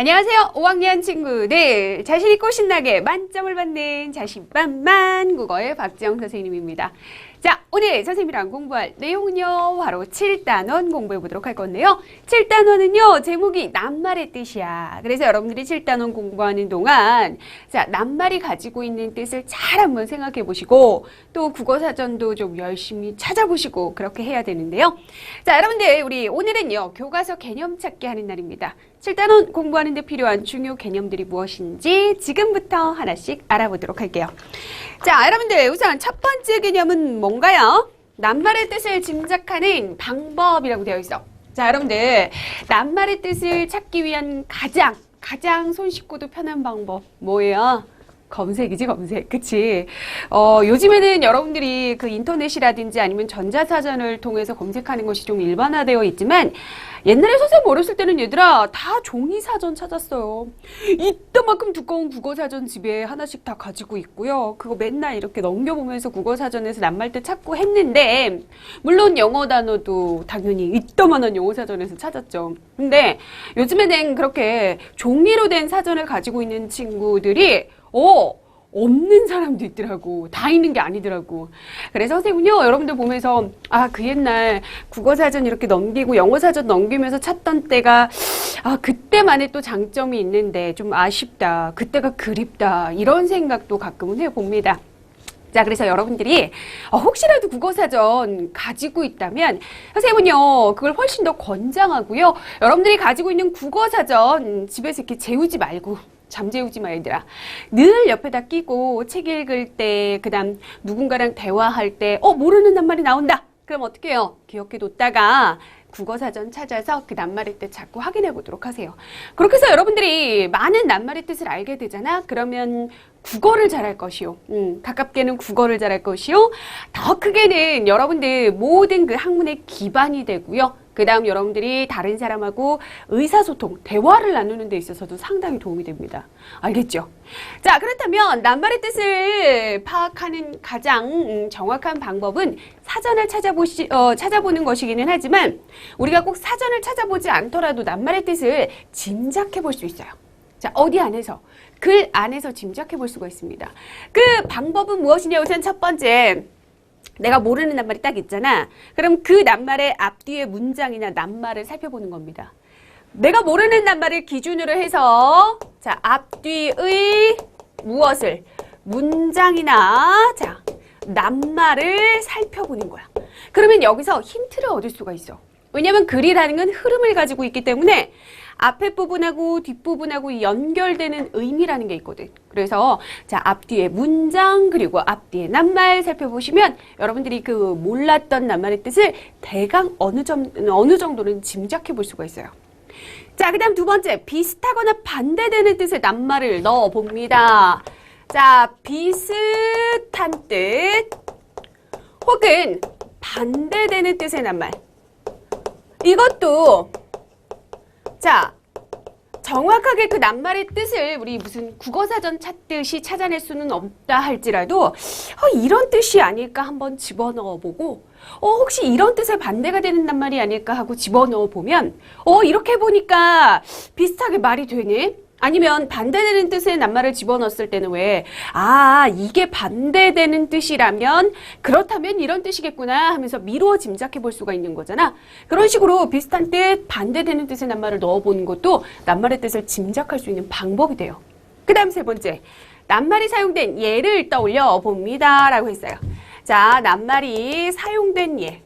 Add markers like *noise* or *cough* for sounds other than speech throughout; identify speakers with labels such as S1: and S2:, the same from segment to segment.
S1: 안녕하세요. 5학년 친구들. 자신 있고 신나게 만점을 받는 자신만만 국어의 박지영 선생님입니다. 자, 오늘 선생님이랑 공부할 내용은요, 바로 7단원 공부해 보도록 할 건데요. 7단원은요, 제목이 낱말의 뜻이야. 그래서 여러분들이 7단원 공부하는 동안, 자, 낱말이 가지고 있는 뜻을 잘 한번 생각해 보시고, 또 국어 사전도 좀 열심히 찾아보시고, 그렇게 해야 되는데요. 자, 여러분들, 우리 오늘은요, 교과서 개념 찾기 하는 날입니다. 7단원 공부하는 데 필요한 중요 개념들이 무엇인지 지금부터 하나씩 알아보도록 할게요. 자, 여러분들 우선 첫 번째 개념은 뭔가요? 낱말의 뜻을 짐작하는 방법이라고 되어 있어. 자, 여러분들 낱말의 뜻을 찾기 위한 가장 가장 손쉽고도 편한 방법 뭐예요? 검색이지 검색. 그치? 어 요즘에는 여러분들이 그 인터넷이라든지 아니면 전자사전을 통해서 검색하는 것이 좀 일반화되어 있지만 옛날에 선생님 어렸을 때는 얘들아 다 종이사전 찾았어요. 이따만큼 두꺼운 국어사전 집에 하나씩 다 가지고 있고요. 그거 맨날 이렇게 넘겨보면서 국어사전에서 낱말뜻 찾고 했는데 물론 영어 단어도 당연히 이따만한 영어사전에서 찾았죠. 근데 요즘에는 그렇게 종이로 된 사전을 가지고 있는 친구들이 어, 없는 사람도 있더라고. 다 있는 게 아니더라고. 그래서 선생님은요, 여러분들 보면서, 아, 그 옛날 국어사전 이렇게 넘기고 영어사전 넘기면서 찾던 때가, 아, 그때만의 또 장점이 있는데 좀 아쉽다. 그때가 그립다. 이런 생각도 가끔은 해봅니다. 자, 그래서 여러분들이 어, 혹시라도 국어사전 가지고 있다면 선생님은요, 그걸 훨씬 더 권장하고요. 여러분들이 가지고 있는 국어사전 집에서 이렇게 재우지 말고 잠재우지 마, 얘들아. 늘 옆에다 끼고 책 읽을 때, 그 다음 누군가랑 대화할 때, 어, 모르는 낱말이 나온다. 그럼 어떻게 해요? 기억해 뒀다가 국어사전 찾아서 그 낱말의 뜻 자꾸 확인해 보도록 하세요. 그렇게 해서 여러분들이 많은 낱말의 뜻을 알게 되잖아? 그러면 국어를 잘할 것이요. 음, 가깝게는 국어를 잘할 것이요. 더 크게는 여러분들 모든 그 학문의 기반이 되고요. 그 다음 여러분들이 다른 사람하고 의사소통, 대화를 나누는 데 있어서도 상당히 도움이 됩니다. 알겠죠? 자, 그렇다면 낱말의 뜻을 파악하는 가장 음, 정확한 방법은 사전을 찾아보시, 어, 찾아보는 것이기는 하지만 우리가 꼭 사전을 찾아보지 않더라도 낱말의 뜻을 짐작해 볼 수 있어요. 자, 어디 안에서? 글 안에서 짐작해 볼 수가 있습니다. 그 방법은 무엇이냐? 우선 첫 번째. 내가 모르는 낱말이 딱 있잖아. 그럼 그 낱말의 앞뒤의 문장이나 낱말을 살펴보는 겁니다. 내가 모르는 낱말을 기준으로 해서 자 앞뒤의 무엇을 문장이나 자 낱말을 살펴보는 거야. 그러면 여기서 힌트를 얻을 수가 있어. 왜냐하면 글이라는 건 흐름을 가지고 있기 때문에 앞에 부분하고 뒷부분하고 연결되는 의미라는 게 있거든. 그래서 자 앞뒤의 문장 그리고 앞뒤의 낱말 살펴보시면 여러분들이 그 몰랐던 낱말의 뜻을 대강 어느 점 어느 정도는 짐작해 볼 수가 있어요. 자, 그 다음 두 번째 비슷하거나 반대되는 뜻의 낱말을 넣어 봅니다. 자, 비슷한 뜻 혹은 반대되는 뜻의 낱말. 이것도 자, 정확하게 그 낱말의 뜻을 우리 무슨 국어사전 찾듯이 찾아낼 수는 없다 할지라도 어, 이런 뜻이 아닐까 한번 집어넣어 보고 어, 혹시 이런 뜻에 반대가 되는 낱말이 아닐까 하고 집어넣어 보면 어, 이렇게 보니까 비슷하게 말이 되네. 아니면 반대되는 뜻의 낱말을 집어넣었을 때는 왜, 아, 이게 반대되는 뜻이라면, 그렇다면 이런 뜻이겠구나 하면서 미루어 짐작해 볼 수가 있는 거잖아. 그런 식으로 비슷한 뜻, 반대되는 뜻의 낱말을 넣어보는 것도 낱말의 뜻을 짐작할 수 있는 방법이 돼요. 그 다음 세 번째, 낱말이 사용된 예를 떠올려 봅니다. 라고 했어요. 자, 낱말이 사용된 예.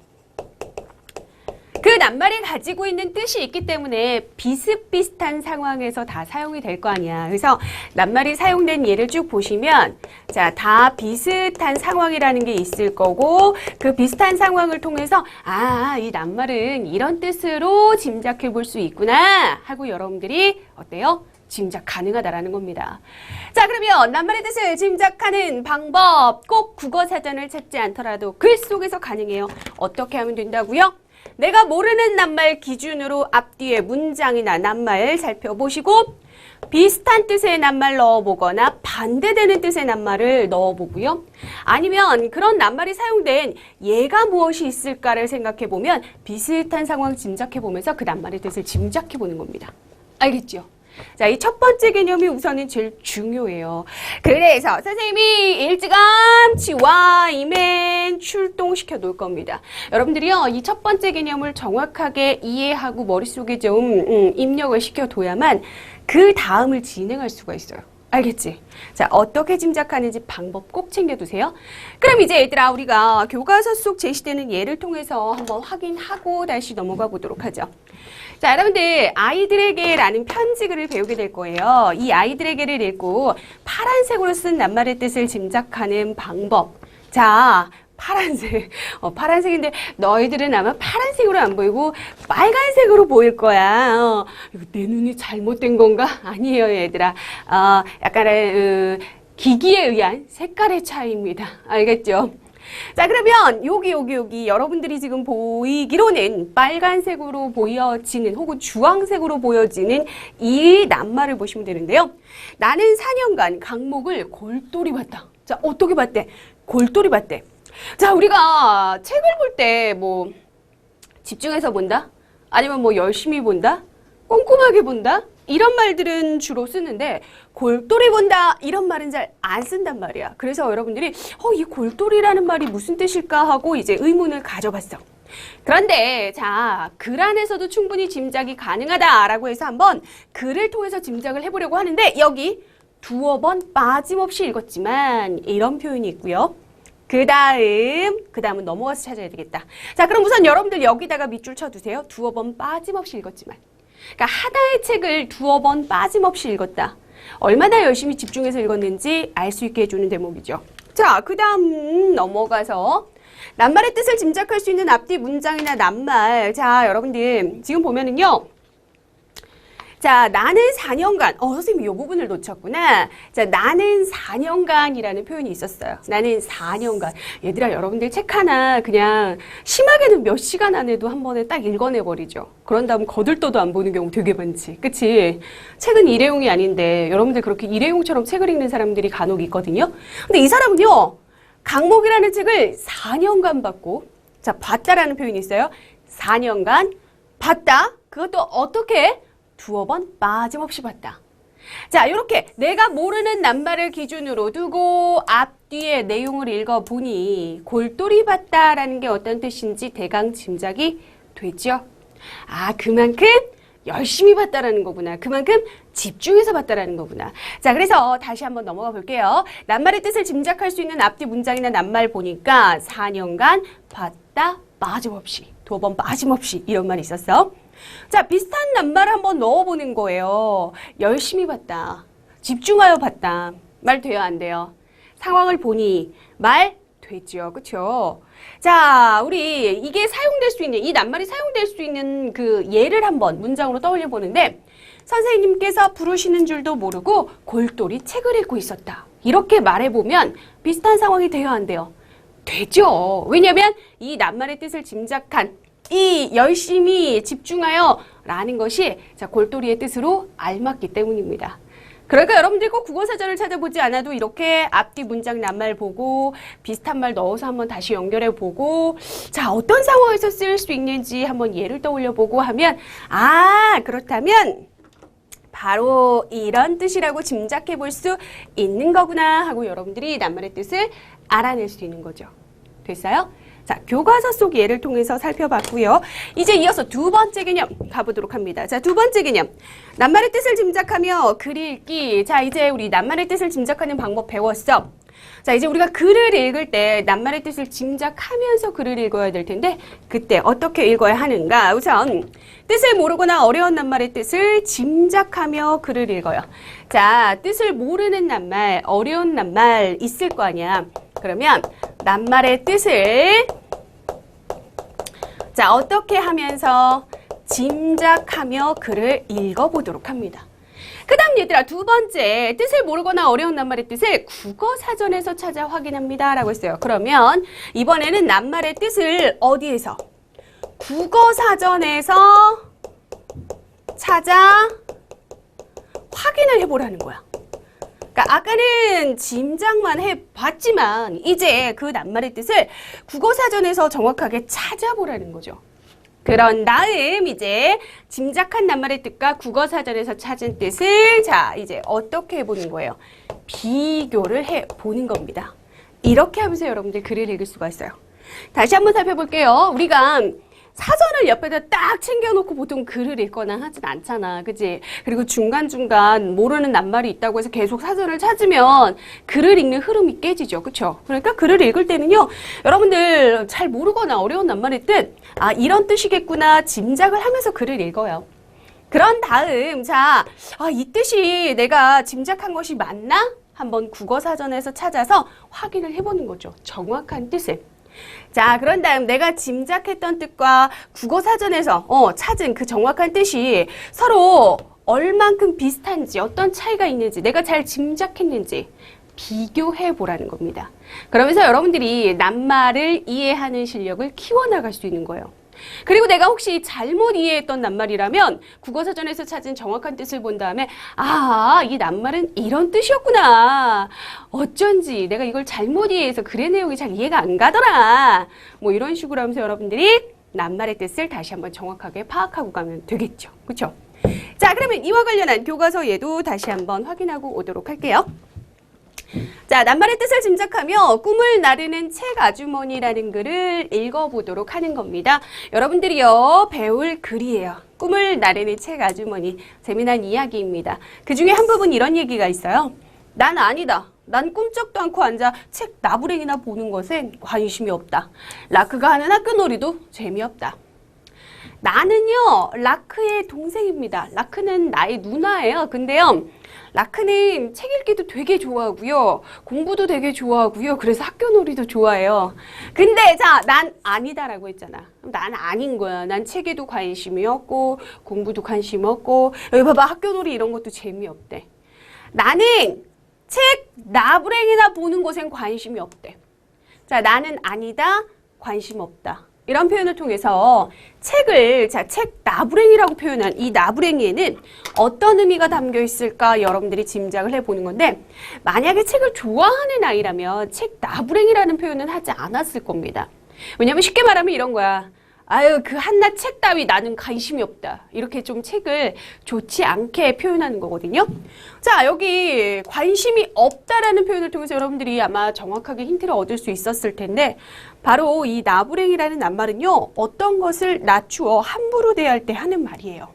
S1: 그 낱말이 가지고 있는 뜻이 있기 때문에 비슷비슷한 상황에서 다 사용이 될 거 아니야. 그래서 낱말이 사용된 예를 쭉 보시면 자, 다 비슷한 상황이라는 게 있을 거고 그 비슷한 상황을 통해서 아, 이 낱말은 이런 뜻으로 짐작해 볼 수 있구나 하고 여러분들이 어때요? 짐작 가능하다라는 겁니다. 자, 그러면 낱말의 뜻을 짐작하는 방법 꼭 국어 사전을 찾지 않더라도 글 속에서 가능해요. 어떻게 하면 된다고요? 내가 모르는 낱말 기준으로 앞뒤의 문장이나 낱말 살펴보시고 비슷한 뜻의 낱말 넣어보거나 반대되는 뜻의 낱말을 넣어보고요. 아니면 그런 낱말이 사용된 예가 무엇이 있을까를 생각해보면 비슷한 상황 짐작해보면서 그 낱말의 뜻을 짐작해보는 겁니다. 알겠죠? 자, 이 첫 번째 개념이 우선은 제일 중요해요. 그래서 선생님이 일찌감치 와이맨 출동시켜 놓을 겁니다. 여러분들이요, 이 첫 번째 개념을 정확하게 이해하고 머릿속에 좀 음, 입력을 시켜둬야만 그 다음을 진행할 수가 있어요. 알겠지? 자, 어떻게 짐작하는지 방법 꼭 챙겨두세요. 그럼 이제 얘들아, 우리가 교과서 속 제시되는 예를 통해서 한번 확인하고 다시 넘어가 보도록 하죠. 자, 여러분들, 아이들에게라는 편지글을 배우게 될 거예요. 이 아이들에게를 읽고 파란색으로 쓴 낱말의 뜻을 짐작하는 방법. 자, 파란색. 어, 파란색인데 너희들은 아마 파란색으로 안 보이고 빨간색으로 보일 거야. 어, 내 눈이 잘못된 건가? *laughs* 아니에요, 얘들아. 어, 약간의 어, 기기에 의한 색깔의 차이입니다. 알겠죠? 자, 그러면 여기, 여기, 여기 여러분들이 지금 보이기로는 빨간색으로 보여지는 혹은 주황색으로 보여지는 이 낱말을 보시면 되는데요. 나는 4년간 강목을 골똘히 봤다. 자, 어떻게 봤대? 골똘히 봤대. 자, 우리가 책을 볼 때 뭐 집중해서 본다? 아니면 뭐 열심히 본다? 꼼꼼하게 본다? 이런 말들은 주로 쓰는데 골똘히 본다 이런 말은 잘 안 쓴단 말이야. 그래서 여러분들이 어, 이 골똘히라는 말이 무슨 뜻일까 하고 이제 의문을 가져봤어. 그런데 자, 글 안에서도 충분히 짐작이 가능하다라고 해서 한번 글을 통해서 짐작을 해보려고 하는데 여기 두어 번 빠짐없이 읽었지만 이런 표현이 있고요. 그 다음, 그 다음은 넘어가서 찾아야 되겠다. 자, 그럼 우선 여러분들 여기다가 밑줄 쳐두세요. 두어 번 빠짐없이 읽었지만. 그러니까 하나의 책을 두어 번 빠짐없이 읽었다. 얼마나 열심히 집중해서 읽었는지 알 수 있게 해주는 대목이죠. 자, 그 다음 넘어가서 낱말의 뜻을 짐작할 수 있는 앞뒤 문장이나 낱말. 자, 여러분들 지금 보면은요. 자, 나는 4년간, 어, 선생님, 이 부분을 놓쳤구나. 자, 나는 4년간이라는 표현이 있었어요. 나는 4년간. 얘들아, 여러분들 책 하나 그냥 심하게는 몇 시간 안에도 한 번에 딱 읽어내 버리죠. 그런 다음 거들떠도 안 보는 경우 되게 많지. 그치? 책은 일회용이 아닌데, 여러분들 그렇게 일회용처럼 책을 읽는 사람들이 간혹 있거든요. 근데 이 사람은요, 강목이라는 책을 4년간 봤고, 자, 봤다라는 표현이 있어요. 4년간 봤다. 그것도 어떻게? 두어 번 빠짐없이 봤다. 자, 이렇게 내가 모르는 낱말을 기준으로 두고 앞뒤의 내용을 읽어보니 골똘히 봤다라는 게 어떤 뜻인지 대강 짐작이 되죠. 아, 그만큼 열심히 봤다라는 거구나. 그만큼 집중해서 봤다라는 거구나. 자, 그래서 다시 한번 넘어가 볼게요. 낱말의 뜻을 짐작할 수 있는 앞뒤 문장이나 낱말 보니까 4년간 봤다 빠짐없이 두 번 빠짐없이 이런 말이 있었어. 자, 비슷한 낱말을 한번 넣어보는 거예요. 열심히 봤다. 집중하여 봤다. 말 돼요, 안 돼요? 상황을 보니 말 되죠. 그쵸? 자, 우리 이게 사용될 수 있는, 이 낱말이 사용될 수 있는 그 예를 한번 문장으로 떠올려 보는데 선생님께서 부르시는 줄도 모르고 골똘히 책을 읽고 있었다. 이렇게 말해보면 비슷한 상황이 안 돼요? 되죠. 왜냐면 이 낱말의 뜻을 짐작한 이 열심히 집중하여 라는 것이 자, 골똘히의 뜻으로 알맞기 때문입니다. 그러니까 여러분들 꼭 국어사전을 찾아보지 않아도 이렇게 앞뒤 문장 낱말 보고 비슷한 말 넣어서 한번 다시 연결해 보고 자, 어떤 상황에서 쓰일 수 있는지 한번 예를 떠올려 보고 하면 아, 그렇다면 바로 이런 뜻이라고 짐작해 볼 수 있는 거구나 하고 여러분들이 낱말의 뜻을 알아낼 수 있는 거죠. 됐어요? 자, 교과서 속 예를 통해서 살펴봤고요. 이제 이어서 두 번째 개념 가보도록 합니다. 자, 두 번째 개념. 낱말의 뜻을 짐작하며 글 읽기. 자, 이제 우리 낱말의 뜻을 짐작하는 방법 배웠어. 자, 이제 우리가 글을 읽을 때 낱말의 뜻을 짐작하면서 글을 읽어야 될 텐데 그때 어떻게 읽어야 하는가? 우선 뜻을 모르거나 어려운 낱말의 뜻을 짐작하며 글을 읽어요. 자, 뜻을 모르는 낱말, 어려운 낱말 있을 거 아니야. 그러면 낱말의 뜻을 자, 어떻게 하면서 짐작하며 글을 읽어보도록 합니다. 그 다음 얘들아 두 번째 뜻을 모르거나 어려운 낱말의 뜻을 국어 사전에서 찾아 확인합니다 라고 했어요. 그러면 이번에는 낱말의 뜻을 어디에서? 국어 사전에서 찾아 확인을 해보라는 거야. 그러니까 아까는 짐작만 해봤지만 이제 그 낱말의 뜻을 국어사전에서 정확하게 찾아보라는 거죠. 그런 다음 이제 짐작한 낱말의 뜻과 국어 사전에서 찾은 뜻을 자 이제 어떻게 해보는 거예요? 비교를 해 보는 겁니다. 이렇게 하면서 여러분들 글을 읽을 수가 있어요. 다시 한번 살펴볼게요. 우리가 사전을 옆에다 딱 챙겨놓고 보통 글을 읽거나 하진 않잖아. 그지? 그리고 중간중간 모르는 낱말이 있다고 해서 계속 사전을 찾으면 글을 읽는 흐름이 깨지죠. 그쵸? 그러니까 글을 읽을 때는요, 여러분들 잘 모르거나 어려운 낱말의 뜻, 아, 이런 뜻이겠구나 짐작을 하면서 글을 읽어요. 그런 다음, 자, 아, 이 뜻이 내가 짐작한 것이 맞나? 한번 국어 사전에서 찾아서 확인을 해보는 거죠. 정확한 뜻을. 자, 그런 다음 내가 짐작했던 뜻과 국어 사전에서 어, 찾은 그 정확한 뜻이 서로 얼만큼 비슷한지, 어떤 차이가 있는지, 내가 잘 짐작했는지 비교해 보라는 겁니다. 그러면서 여러분들이 낱말을 이해하는 실력을 키워나갈 수 있는 거예요. 그리고 내가 혹시 잘못 이해했던 낱말이라면 국어사전에서 찾은 정확한 뜻을 본 다음에 아, 이 낱말은 이런 뜻이었구나. 어쩐지 내가 이걸 잘못 이해해서 글의 내용이 잘 이해가 안 가더라. 뭐 이런 식으로 하면서 여러분들이 낱말의 뜻을 다시 한번 정확하게 파악하고 가면 되겠죠. 그렇죠? 자, 그러면 이와 관련한 교과서 예도 다시 한번 확인하고 오도록 할게요. 자, 낱말의 뜻을 짐작하며 꿈을 나르는 책 아주머니라는 글을 읽어보도록 하는 겁니다. 여러분들이요, 배울 글이에요. 꿈을 나르는 책 아주머니. 재미난 이야기입니다. 그 중에 한 부분 이런 얘기가 있어요. 난 아니다. 난 꿈쩍도 않고 앉아 책 나부랭이나 보는 것엔 관심이 없다. 라크가 하는 학교 놀이도 재미없다. 나는요, 라크의 동생입니다. 라크는 나의 누나예요. 근데요, 라크는 책 읽기도 되게 좋아하고요. 공부도 되게 좋아하고요. 그래서 학교 놀이도 좋아해요. 근데 자, 난 아니다라고 했잖아. 난 아닌 거야. 난 책에도 관심이 없고 공부도 관심 없고 여기 봐봐. 학교 놀이 이런 것도 재미없대. 나는 책 나부랭이나 보는 것엔 관심이 없대. 자, 나는 아니다. 관심 없다. 이런 표현을 통해서 책을 자, 책 나부랭이라고 표현한 이 나부랭이에는 어떤 의미가 담겨 있을까 여러분들이 짐작을 해보는 건데 만약에 책을 좋아하는 아이라면 책 나부랭이라는 표현은 하지 않았을 겁니다. 왜냐면 쉽게 말하면 이런 거야. 아유, 그 한낱 책 따위 나는 관심이 없다. 이렇게 좀 책을 좋지 않게 표현하는 거거든요. 자, 여기 관심이 없다라는 표현을 통해서 여러분들이 아마 정확하게 힌트를 얻을 수 있었을 텐데, 바로 이 나부랭이라는 낱말은요, 어떤 것을 낮추어 함부로 대할 때 하는 말이에요.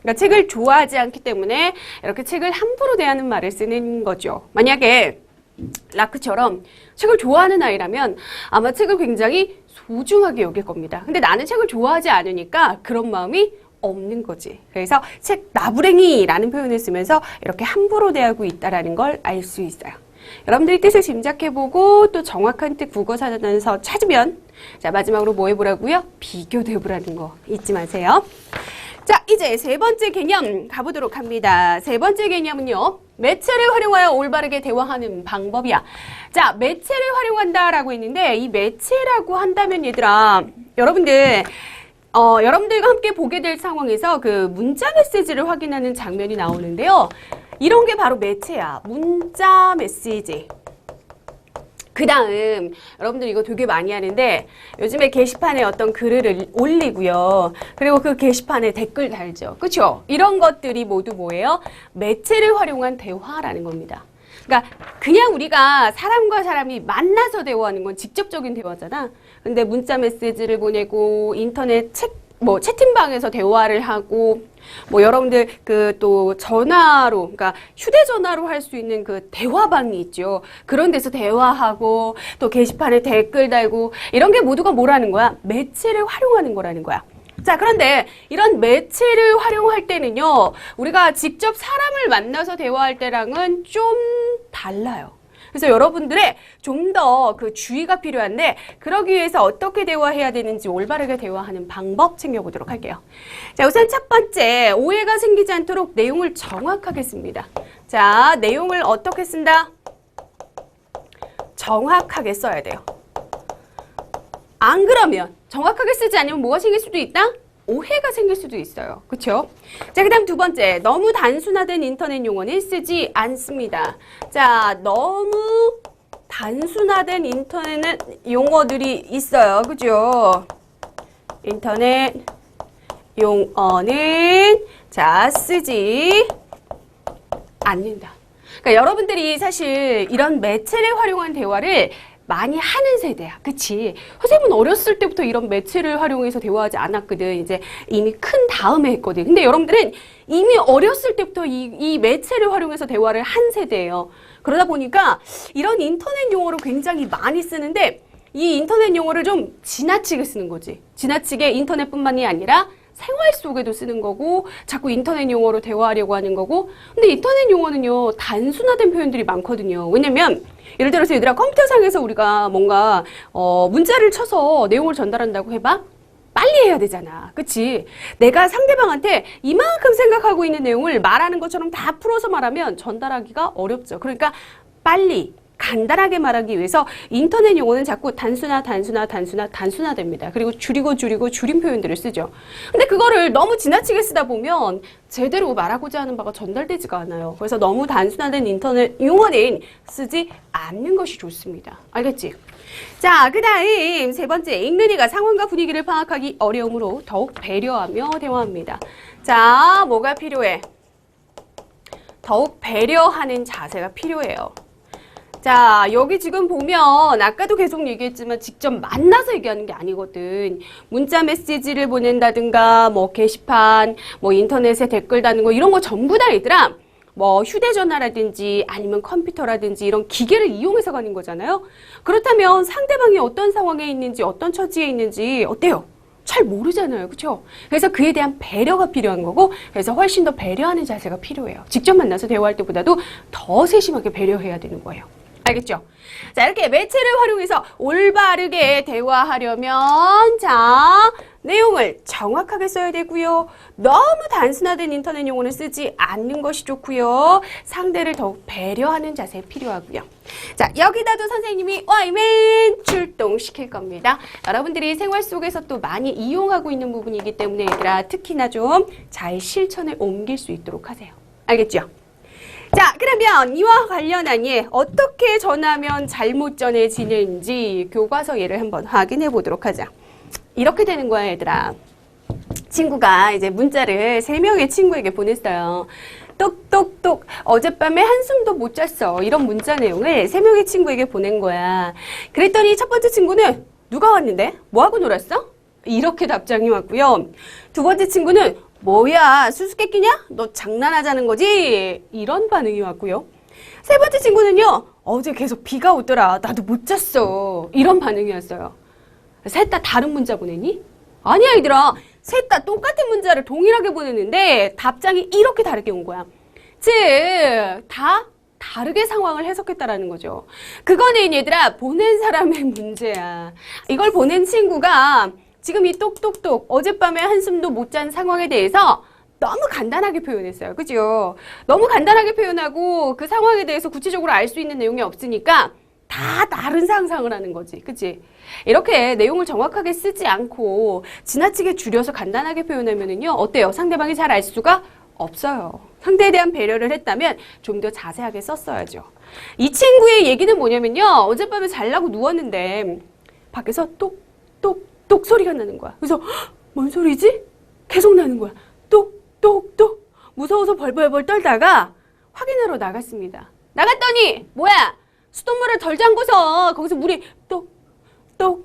S1: 그러니까 책을 좋아하지 않기 때문에 이렇게 책을 함부로 대하는 말을 쓰는 거죠. 만약에 라크처럼 책을 좋아하는 아이라면 아마 책을 굉장히 소중하게 여길 겁니다. 근데 나는 책을 좋아하지 않으니까 그런 마음이 없는 거지. 그래서 책 나부랭이라는 표현을 쓰면서 이렇게 함부로 대하고 있다라는 걸 알 수 있어요. 여러분들이 뜻을 짐작해보고 또 정확한 뜻 국어 사전에서 찾으면 자 마지막으로 뭐 해보라고요? 비교도 해보라는 거 잊지 마세요. 자, 이제 세 번째 개념 가보도록 합니다. 세 번째 개념은요. 매체를 활용하여 올바르게 대화하는 방법이야. 자, 매체를 활용한다라고 했는데 이 매체라고 한다면 얘들아, 여러분들 어, 여러분들과 함께 보게 될 상황에서 그 문자 메시지를 확인하는 장면이 나오는데요. 이런 게 바로 매체야. 문자 메시지. 그 다음 여러분들 이거 되게 많이 하는데 요즘에 게시판에 어떤 글을 올리고요. 그리고 그 게시판에 댓글 달죠. 그렇죠? 이런 것들이 모두 뭐예요? 매체를 활용한 대화라는 겁니다. 그러니까 그냥 우리가 사람과 사람이 만나서 대화하는 건 직접적인 대화잖아. 근데 문자 메시지를 보내고 인터넷 책 뭐 채팅방에서 대화를 하고 뭐 여러분들 그 또 전화로 그러니까 휴대전화로 할 수 있는 그 대화방이 있죠. 그런 데서 대화하고 또 게시판에 댓글 달고 이런 게 모두가 뭐라는 거야? 매체를 활용하는 거라는 거야. 자, 그런데 이런 매체를 활용할 때는요, 우리가 직접 사람을 만나서 대화할 때랑은 좀 달라요. 그래서 여러분들의 좀 더 그 주의가 필요한데 그러기 위해서 어떻게 대화해야 되는지 올바르게 대화하는 방법 챙겨보도록 할게요. 자, 우선 첫 번째 오해가 생기지 않도록 내용을 정확하게 씁니다. 자, 내용을 어떻게 쓴다? 정확하게 써야 돼요. 안 그러면 정확하게 쓰지 않으면 뭐가 생길 수도 있다? 오해가 생길 수도 있어요. 그렇죠? 자, 그다음 두 번째. 너무 단순화된 인터넷 용어는 쓰지 않습니다. 자, 너무 단순화된 인터넷 용어들이 있어요. 그죠? 인터넷 용어는 자 쓰지 않는다. 그러니까 여러분들이 사실 이런 매체를 활용한 대화를 많이 하는 세대야. 그치? 선생님은 어렸을 때부터 이런 매체를 활용해서 대화하지 않았거든. 이제 이미 큰 다음에 했거든. 근데 여러분들은 이미 어렸을 때부터 이, 이 매체를 활용해서 대화를 한 세대예요. 그러다 보니까 이런 인터넷 용어를 굉장히 많이 쓰는데 이 인터넷 용어를 좀 지나치게 쓰는 거지. 지나치게 인터넷뿐만이 아니라 생활 속에도 쓰는 거고 자꾸 인터넷 용어로 대화하려고 하는 거고 근데 인터넷 용어는요 단순화된 표현들이 많거든요 왜냐면 예를 들어서 얘들아 컴퓨터상에서 우리가 뭔가 어 문자를 쳐서 내용을 전달한다고 해봐? 빨리 해야 되잖아. 그치? 내가 상대방한테 이만큼 생각하고 있는 내용을 말하는 것처럼 다 풀어서 말하면 전달하기가 어렵죠. 그러니까 빨리 간단하게 말하기 위해서 인터넷 용어는 자꾸 단순화, 단순화, 단순화, 단순화됩니다. 그리고 줄이고 줄이고 줄임 표현들을 쓰죠. 근데 그거를 너무 지나치게 쓰다 보면 제대로 말하고자 하는 바가 전달되지가 않아요. 그래서 너무 단순화된 인터넷 용어는 쓰지 않는 것이 좋습니다. 알겠지? 자, 그 다음 세 번째, 읽는이가 상황과 분위기를 파악하기 어려움으로 더욱 배려하며 대화합니다. 자, 뭐가 필요해? 더욱 배려하는 자세가 필요해요. 자, 여기 지금 보면 아까도 계속 얘기했지만 직접 만나서 얘기하는 게 아니거든. 문자 메시지를 보낸다든가 뭐 게시판, 뭐 인터넷에 댓글 다는 거 이런 거 전부 다 얘들아. 뭐 휴대전화라든지 아니면 컴퓨터라든지 이런 기계를 이용해서 가는 거잖아요. 그렇다면 상대방이 어떤 상황에 있는지 어떤 처지에 있는지 어때요? 잘 모르잖아요. 그렇죠? 그래서 그에 대한 배려가 필요한 거고 그래서 훨씬 더 배려하는 자세가 필요해요. 직접 만나서 대화할 때보다도 더 세심하게 배려해야 되는 거예요. 알겠죠? 자, 이렇게 매체를 활용해서 올바르게 대화하려면 자, 내용을 정확하게 써야 되고요. 너무 단순화된 인터넷 용어는 쓰지 않는 것이 좋고요. 상대를 더욱 배려하는 자세 필요하고요. 자, 여기다도 선생님이 와이맨 출동시킬 겁니다. 여러분들이 생활 속에서 또 많이 이용하고 있는 부분이기 때문에 얘들아 특히나 좀 잘 실천을 옮길 수 있도록 하세요. 알겠죠? 자, 그러면 이와 관련한 예, 어떻게 전하면 잘못 전해지는지 교과서 예를 한번 확인해 보도록 하자. 이렇게 되는 거야, 얘들아. 친구가 이제 문자를 세 명의 친구에게 보냈어요. 똑똑똑 어젯밤에 한숨도 못 잤어. 이런 문자 내용을 세 명의 친구에게 보낸 거야. 그랬더니 첫 번째 친구는 누가 왔는데? 뭐 하고 놀았어? 이렇게 답장이 왔고요. 두 번째 친구는 뭐야 수수께끼냐? 너 장난하자는 거지? 이런 반응이 왔고요. 세 번째 친구는요. 어제 계속 비가 오더라. 나도 못 잤어. 이런 반응이 왔어요. 셋 다 다른 문자 보내니? 아니야 얘들아. 셋 다 똑같은 문자를 동일하게 보냈는데 답장이 이렇게 다르게 온 거야. 즉, 다 다르게 상황을 해석했다라는 거죠. 그거는 얘들아 보낸 사람의 문제야. 이걸 보낸 친구가 지금 이 똑똑똑 어젯밤에 한숨도 못 잔 상황에 대해서 너무 간단하게 표현했어요. 그죠? 너무 간단하게 표현하고 그 상황에 대해서 구체적으로 알 수 있는 내용이 없으니까 다 다른 상상을 하는 거지. 그치? 이렇게 내용을 정확하게 쓰지 않고 지나치게 줄여서 간단하게 표현하면은요, 어때요? 상대방이 잘 알 수가 없어요. 상대에 대한 배려를 했다면 좀 더 자세하게 썼어야죠. 이 친구의 얘기는 뭐냐면요, 어젯밤에 잘라고 누웠는데, 밖에서 똑 똑 똑 소리가 나는 거야. 그래서, "헉, 뭔 소리지? 계속 나는 거야. 똑 똑 똑. 무서워서 벌벌벌 떨다가 확인하러 나갔습니다. 나갔더니, 뭐야? 수돗물을 덜 잠궈서 거기서 물이 똑 똑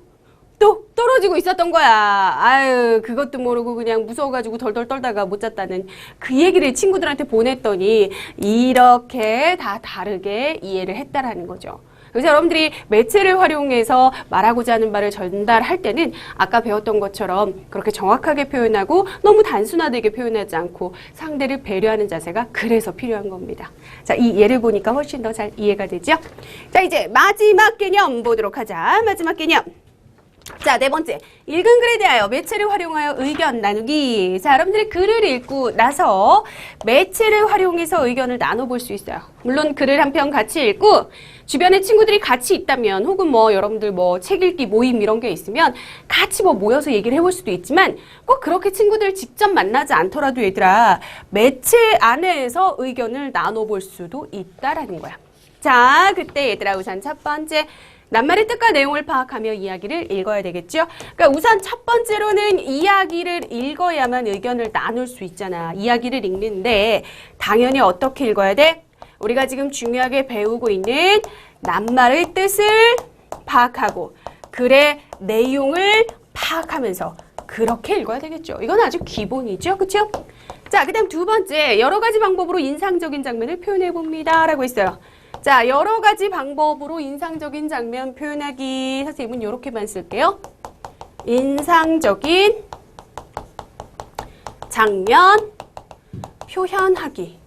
S1: 똑 떨어지고 있었던 거야. 아유, 그것도 모르고 그냥 무서워가지고 덜덜 떨다가 못 잤다는 그 얘기를 친구들한테 보냈더니 이렇게 다 다르게 이해를 했다라는 거죠. 그래서 여러분들이 매체를 활용해서 말하고자 하는 바를 전달할 때는 아까 배웠던 것처럼 그렇게 정확하게 표현하고 너무 단순화되게 표현하지 않고 상대를 배려하는 자세가 그래서 필요한 겁니다. 자, 이 예를 보니까 훨씬 더 잘 이해가 되죠? 자, 이제 마지막 개념 보도록 하자. 마지막 개념. 자, 네 번째. 읽은 글에 대하여 매체를 활용하여 의견 나누기. 자, 여러분들이 글을 읽고 나서 매체를 활용해서 의견을 나눠볼 수 있어요. 물론 글을 한 편 같이 읽고 주변에 친구들이 같이 있다면 혹은 뭐 여러분들 뭐 책 읽기 모임 이런 게 있으면 같이 뭐 모여서 얘기를 해볼 수도 있지만 꼭 그렇게 친구들 직접 만나지 않더라도 얘들아 매체 안에서 의견을 나눠볼 수도 있다라는 거야. 자, 그때 얘들아 우선 첫 번째 낱말의 뜻과 내용을 파악하며 이야기를 읽어야 되겠죠. 그러니까 우선 첫 번째로는 이야기를 읽어야만 의견을 나눌 수 있잖아. 이야기를 읽는데 당연히 어떻게 읽어야 돼? 우리가 지금 중요하게 배우고 있는 낱말의 뜻을 파악하고 글의 내용을 파악하면서 그렇게 읽어야 되겠죠. 이건 아주 기본이죠. 그렇죠? 자, 그 다음 두 번째 여러 가지 방법으로 인상적인 장면을 표현해 봅니다 라고 했어요. 자, 여러 가지 방법으로 인상적인 장면 표현하기 선생님은 이렇게만 쓸게요. 인상적인 장면 표현하기.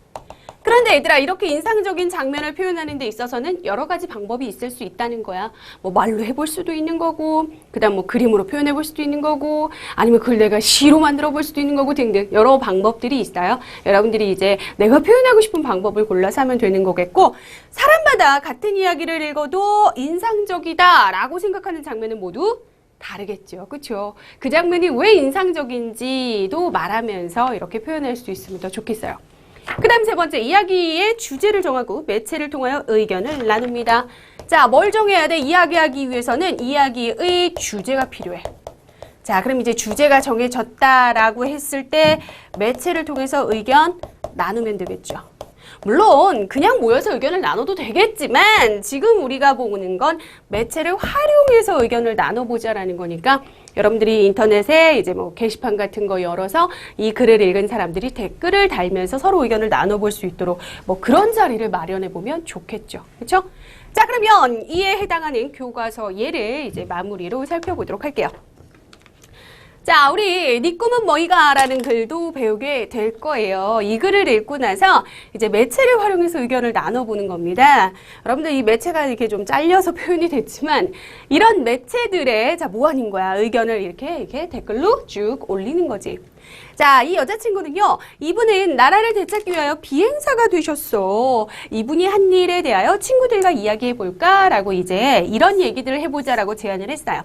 S1: 그런데 얘들아 이렇게 인상적인 장면을 표현하는 데 있어서는 여러 가지 방법이 있을 수 있다는 거야. 뭐 말로 해볼 수도 있는 거고, 그다음 뭐 그림으로 표현해 볼 수도 있는 거고, 아니면 그걸 내가 시로 만들어 볼 수도 있는 거고 등등 여러 방법들이 있어요. 여러분들이 이제 내가 표현하고 싶은 방법을 골라서 하면 되는 거겠고, 사람마다 같은 이야기를 읽어도 인상적이다라고 생각하는 장면은 모두 다르겠죠. 그렇죠? 그 장면이 왜 인상적인지도 말하면서 이렇게 표현할 수 있으면 더 좋겠어요. 그 다음 세 번째, 이야기의 주제를 정하고 매체를 통하여 의견을 나눕니다. 자, 뭘 정해야 돼? 이야기하기 위해서는 이야기의 주제가 필요해. 자, 그럼 이제 주제가 정해졌다라고 했을 때 매체를 통해서 의견 나누면 되겠죠. 물론 그냥 모여서 의견을 나눠도 되겠지만 지금 우리가 보는 건 매체를 활용해서 의견을 나눠보자라는 거니까 여러분들이 인터넷에 이제 뭐 게시판 같은 거 열어서 이 글을 읽은 사람들이 댓글을 달면서 서로 의견을 나눠볼 수 있도록 뭐 그런 자리를 마련해 보면 좋겠죠. 그렇죠? 자, 그러면 이에 해당하는 교과서 예를 이제 마무리로 살펴보도록 할게요. 자, 우리 네 꿈은 뭐이가라는 글도 배우게 될 거예요. 이 글을 읽고 나서 이제 매체를 활용해서 의견을 나눠보는 겁니다. 여러분들 이 매체가 이렇게 좀 잘려서 *laughs* 표현이 됐지만 이런 매체들의 자, 뭐 하는 거야? 의견을 이렇게 이렇게 댓글로 쭉 올리는 거지. 자, 이 여자친구는요, 이분은 나라를 되찾기 위하여 비행사가 되셨어. 이분이 한 일에 대하여 친구들과 이야기해 볼까라고 이제 이런 얘기들을 해보자라고 제안을 했어요.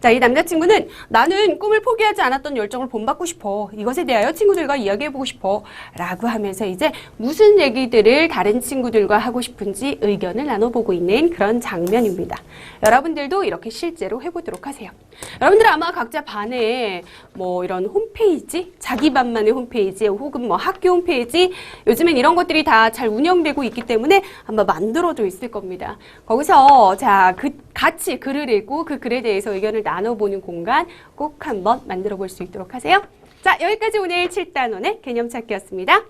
S1: 자, 이 남자친구는 나는 꿈을 포기하지 않았던 열정을 본받고 싶어. 이것에 대하여 친구들과 이야기해보고 싶어. 라고 하면서 이제 무슨 얘기들을 다른 친구들과 하고 싶은지 의견을 나눠보고 있는 그런 장면입니다. 여러분들도 이렇게 실제로 해보도록 하세요. 여러분들 아마 각자 반에 뭐 이런 홈페이지, 자기 반만의 홈페이지, 혹은 뭐 학교 홈페이지, 요즘엔 이런 것들이 다 잘 운영되고 있기 때문에 아마 만들어져 있을 겁니다. 거기서 자, 그 같이 글을 읽고 그 글에 대해서 의견을 나눠보는 공간 꼭 한번 만들어 볼 수 있도록 하세요. 자, 여기까지 오늘 7단원의 개념 찾기였습니다.